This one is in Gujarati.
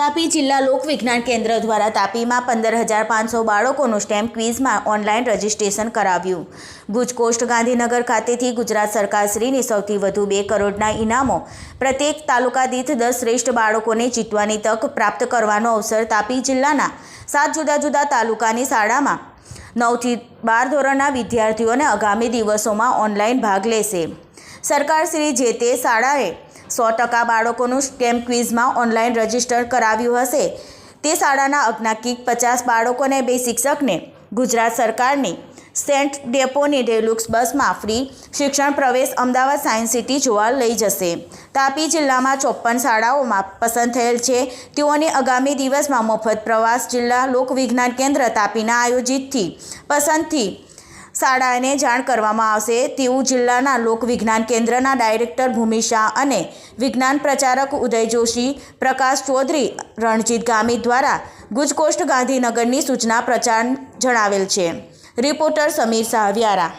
તાપી જિલ્લા લોક વિજ્ઞાન કેન્દ્ર દ્વારા તાપીમાં પંદર હજાર પાંચસો બાળકોનું સ્ટેમ્પ ક્વિઝમાં ઓનલાઈન રજીસ્ટ્રેશન કરાવ્યું. ગુજકોસ્ટ ગાંધીનગર ખાતેથી ગુજરાત સરકારશ્રીની સૌથી વધુ બે કરોડના ઇનામો પ્રત્યેક તાલુકા દીઠ દસ શ્રેષ્ઠ બાળકોને જીતવાની તક પ્રાપ્ત કરવાનો અવસર તાપી જિલ્લાના સાત જુદા જુદા તાલુકાની શાળામાં નવથી બાર ધોરણના વિદ્યાર્થીઓને આગામી દિવસોમાં ઓનલાઈન ભાગ લેશે. સરકારશ્રી જે તે શાળાએ સો ટકા બાળકોનું સ્ટેમ ક્વિઝમાં ઓનલાઈન રજિસ્ટર કરાવ્યું હશે. તે શાળાના અજ્ઞાકીક પચાસ બાળકોને બે શિક્ષકને, ગુજરાત સરકારની, સેન્ટ ડેપોની ડેલુક્સ બસમાં ફ્રી શિક્ષણ પ્રવેશ અમદાવાદ સાયન્સ સિટી જોવા લઈ જશે. તાપી જિલ્લામાં ચોપ્પન શાળાઓમાં પસંદ થયેલ છે. તેઓને આગામી દિવસમાં મફત પ્રવાસ જિલ્લા લોકવિજ્ઞાન કેન્દ્ર તાપીના આયોજિતથી પસંદથી શાળાને જાણ કરવામાં આવશે. તેવું જિલ્લાના લોકવિજ્ઞાન કેન્દ્રના ડાયરેક્ટર ભૂમિ શાહ અને વિજ્ઞાન પ્રચારક ઉદય જોશી, પ્રકાશ ચૌધરી, રણજીત ગામી દ્વારા ગુજકોસ્ટ ગાંધીનગરની સૂચના પ્રચાર જણાવેલ છે. રિપોર્ટર સમીર શાહ વ્યારા.